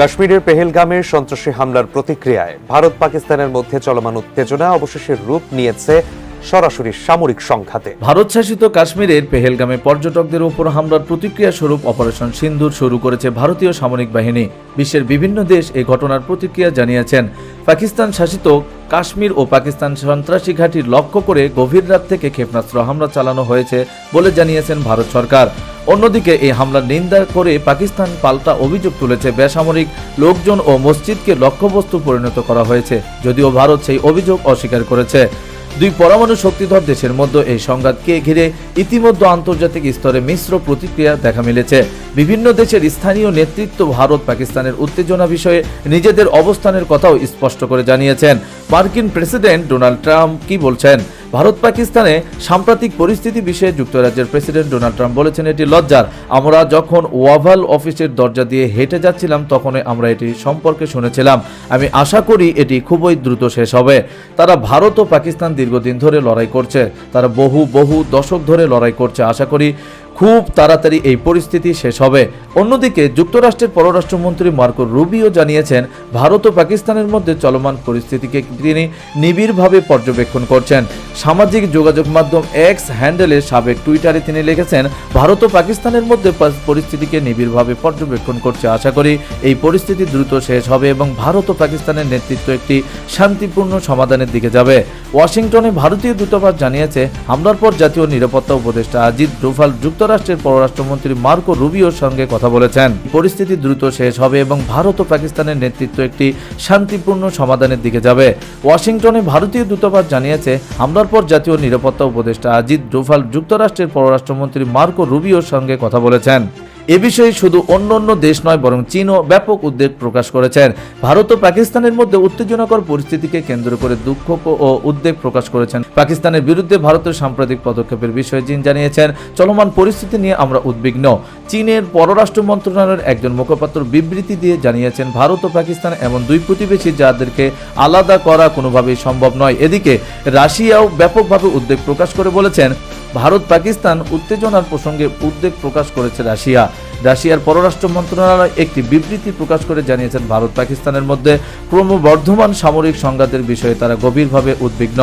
কাশ্মীরের পেহেলগামের সন্ত্রাসী হামলার প্রতিক্রিয়ায় ভারত পাকিস্তানের মধ্যে চলমান উত্তেজনা অবশেষে রূপ নিয়েছে সরাসরি সামরিক সংঘাতে। ভারত শাসিত কাশ্মীরের পেহেলগামে পর্যটকদের উপর হামলার প্রতিক্রিয়া স্বরূপ অপারেশন সিন্ধুর শুরু করেছে ভারতীয় সামরিক বাহিনী। বিশ্বের বিভিন্ন দেশ এই ঘটনার প্রতিক্রিয়া জানিয়েছেন। পাকিস্তান শাসিত কাশ্মীর ও পাকিস্তান সন্ত্রাসী ঘাঁটি লক্ষ্য করে গভীর রাত থেকে ক্ষেপণাস্ত্র হামলা চালানো হয়েছে বলে জানিয়েছেন ভারত সরকার। অন্যদিকে এই হামলার নিন্দা করে পাকিস্তান পাল্টা অভিযোগ তুলেছে। বেসামরিক লোকজন ও মসজিদকে লক্ষ্যবস্তু পরিণত করা হয়েছে, যদিও ভারত সেই অভিযোগ অস্বীকার করেছে। দুই পরমাণু শক্তিধর দেশের মধ্যে এই সংঘাতকে ঘিরে ইতিমধ্যে আন্তর্জাতিক স্তরে মিশ্র প্রতিক্রিয়া দেখা মিলেছে। বিভিন্ন দেশের স্থানীয় নেতৃত্ব ভারত, পাকিস্তানের উত্তেজনা বিষয়ে নিজেদের অবস্থানের কথাও স্পষ্ট করে জানিয়েছেন। মার্কিন প্রেসিডেন্ট ডোনাল্ড ট্রাম্প কি বলছেন? ভারত পাকিস্তানে সাম্প্রতিক পরিস্থিতি বিষয়ে যুক্তরাজ্যের প্রেসিডেন্ট ডোনাল্ড ট্রাম্প বলেছেন, এটি লজ্জার। আমরা যখন ওয়াভাল অফিসের দরজা দিয়ে হেঁটে যাচ্ছিলাম, তখনই আমরা এটি সম্পর্কে শুনেছিলাম। আমি আশা করি এটি খুবই দ্রুত শেষ হবে। তারা ভারত ও পাকিস্তান দীর্ঘদিন ধরে লড়াই করছে। তারা বহু বহু দশক ধরে লড়াই করছে। আশা করি খুব তাড়াতাড়ি এই পরিস্থিতি শেষ হবে। অন্যদিকে, যুক্তরাষ্ট্রের পররাষ্ট্রমন্ত্রী মার্কো রুবিও জানিয়েছেন, ভারত ও পাকিস্তানের মধ্যে চলমান পরিস্থিতিকে তিনি নিবিড়ভাবে পর্যবেক্ষণ করছেন। সামাজিক যোগাযোগ মাধ্যম এক্স হ্যান্ডেলে সাবেক টুইটারে তিনি লিখেছেন, ভারত ও পাকিস্তানের মধ্যে পরিস্থিতিকে নিবিড়ভাবে পর্যবেক্ষণ করছে। আশা করি এই পরিস্থিতি দ্রুত শেষ হবে এবং ভারত ও পাকিস্তানের নেতৃত্ব একটি শান্তিপূর্ণ সমাধানের দিকে যাবে। ওয়াশিংটনে ভারতীয় দূতাবাস জানিয়েছে, হামলার পর জাতীয় নিরাপত্তা উপদেষ্টা আজিদ ডোভাল যুক্তরাষ্ট্রের পররাষ্ট্রমন্ত্রী মার্কো রুবিওর সঙ্গে কথা বলেছেন। পরিস্থিতি দ্রুত শেষ হবে এবং ভারত ও পাকিস্তানের নেতৃত্ব একটি শান্তিপূর্ণ সমাধানের দিকে যাবে। ওয়াশিংটনে ভারতীয় দূতাবাস জানিয়েছে, হামলার পর জাতীয় নিরাপত্তা উপদেষ্টা আজিত ডোভাল যুক্তরাষ্ট্রের পররাষ্ট্রমন্ত্রী মার্কো রুবিওর সঙ্গে কথা বলেছেন। এ বিষয়ে শুধু অন্য অন্য দেশ নয়, বরং চীনও ব্যাপক উদ্বেগ প্রকাশ করেছেন ভারত ও পাকিস্তানের মধ্যে উত্তেজনাকর পরিস্থিতিকে কেন্দ্র করে দুঃখ ও উদ্বেগ প্রকাশ করেছেন। পাকিস্তানের বিরুদ্ধে ভারতের সাম্প্রতিক পদক্ষেপের বিষয়ে চীন জানিয়েছেন, চলমান পরিস্থিতি নিয়ে আমরা উদ্বিগ্ন। চীনের পররাষ্ট্র মন্ত্রণালয়ের একজন মুখপাত্র বিবৃতি দিয়ে জানিয়েছেন, ভারত ও পাকিস্তান এমন দুই প্রতিবেশী যাদেরকে আলাদা করা কোনোভাবেই সম্ভব নয়। এদিকে রাশিয়াও ব্যাপকভাবে উদ্বেগ প্রকাশ করে বলেছেন ভারত পাকিস্তান উত্তেজনার প্রসঙ্গে উদ্বেগ প্রকাশ করেছে রাশিয়া। রাশিয়ার পররাষ্ট্র মন্ত্রণালয় একটি বিবৃতি প্রকাশ করে জানিয়েছেন, ভারত পাকিস্তানের মধ্যে ক্রমবর্ধমান সামরিক সংঘাতের বিষয়ে তারা গভীরভাবে উদ্বিগ্ন।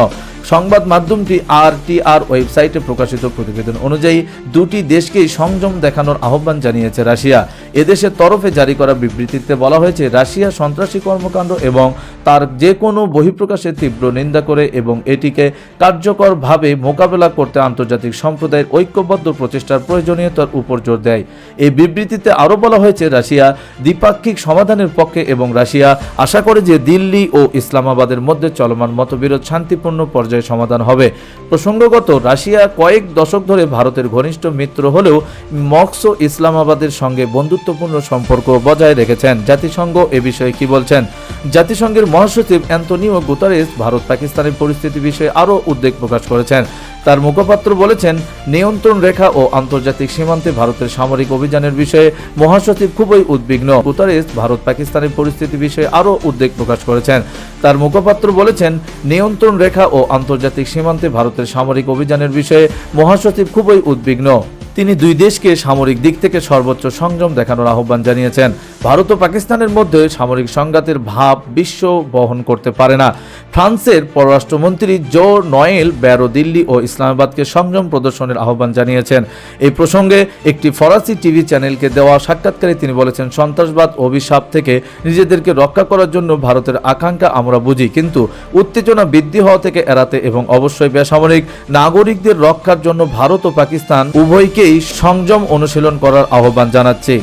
সংবাদ মাধ্যমটি আর টি আর ওয়েবসাইটে প্রকাশিত প্রতিবেদন অনুযায়ী, দুটি দেশকেই সংযম দেখানোর আহ্বান জানিয়েছে রাশিয়া। এদেশের তরফে জারি করা বিবৃতিতে বলা হয়েছে, রাশিয়া সন্ত্রাসী কর্মকাণ্ড এবং তার যে কোনো বহিঃপ্রকাশের তীব্র নিন্দা করে এবং এটিকে কার্যকরভাবে মোকাবেলা করতে আন্তর্জাতিক সম্প্রদায়ের ঐক্যবদ্ধ প্রচেষ্টার প্রয়োজনীয়তার উপর জোর দেয়। এই বিবৃতিতে আরও বলা হয়েছে, রাশিয়া দ্বিপাক্ষিক সমাধানের পক্ষে এবং রাশিয়া আশা করে যে দিল্লি ও ইসলামাবাদের মধ্যে চলমান মতবিরোধ শান্তিপূর্ণ পর্যায়ে সমাধান হবে। প্রসঙ্গগত, রাশিয়া কয়েক দশক ধরে ভারতের ঘনিষ্ঠ মিত্র হলেও মক্সো ইসলামাবাদের সঙ্গে বন্ধুত্বপূর্ণ সম্পর্ক বজায় রেখেছেন। জাতিসংঘ এ বিষয়ে কি বলছেন? জাতিসংঘের মহাসচিব অ্যান্টনিও গুতারেস ভারত পাকিস্তানের পরিস্থিতি বিষয়ে আরও উদ্বেগ প্রকাশ করেছেন। তার মুখপাত্র বলেছেন, নিয়ন্ত্রণ রেখা ও আন্তর্জাতিক সীমান্তে ভারতের সামরিক অভিযানের বিষয়ে মহাসচিব খুবই উদ্বিগ্ন। গুতারেস ভারত পাকিস্তানের পরিস্থিতি বিষয়ে আরও উদ্বেগ প্রকাশ করেছেন। তার মুখপাত্র বলেছেন, নিয়ন্ত্রণ রেখা ও আন্তর্জাতিক সীমান্তে ভারতের সামরিক অভিযানের বিষয়ে মহাসচিব খুবই উদ্বিগ্ন। তিনি দুই দেশকে সামরিক দিক থেকে সর্বোচ্চ সংযম দেখানোর আহ্বান জানিয়েছেন। ভারত ও পাকিস্তানের মধ্যে সামরিক সংঘাতের ভাব বিশ্ব বহন করতে পারে না। ফ্রান্সের পররাষ্ট্রমন্ত্রী জো নয়েল ব্যারো দিল্লি ও ইসলামাবাদকে সংযম প্রদর্শনের আহ্বান জানিয়েছেন। এই প্রসঙ্গে একটি ফরাসি টিভি চ্যানেলকে দেওয়া সাক্ষাৎকারে তিনি বলেছেন, সন্ত্রাসবাদ, অভিশাপ থেকে নিজেদেরকে রক্ষা করার জন্য ভারতের আকাঙ্ক্ষা আমরা বুঝি, কিন্তু উত্তেজনা বৃদ্ধি হওয়া থেকে এড়াতে এবং অবশ্যই বেসামরিক নাগরিকদের রক্ষার জন্য ভারত ও পাকিস্তান উভয়কেই সংযম অনুশীলন করার আহ্বান জানাচ্ছে।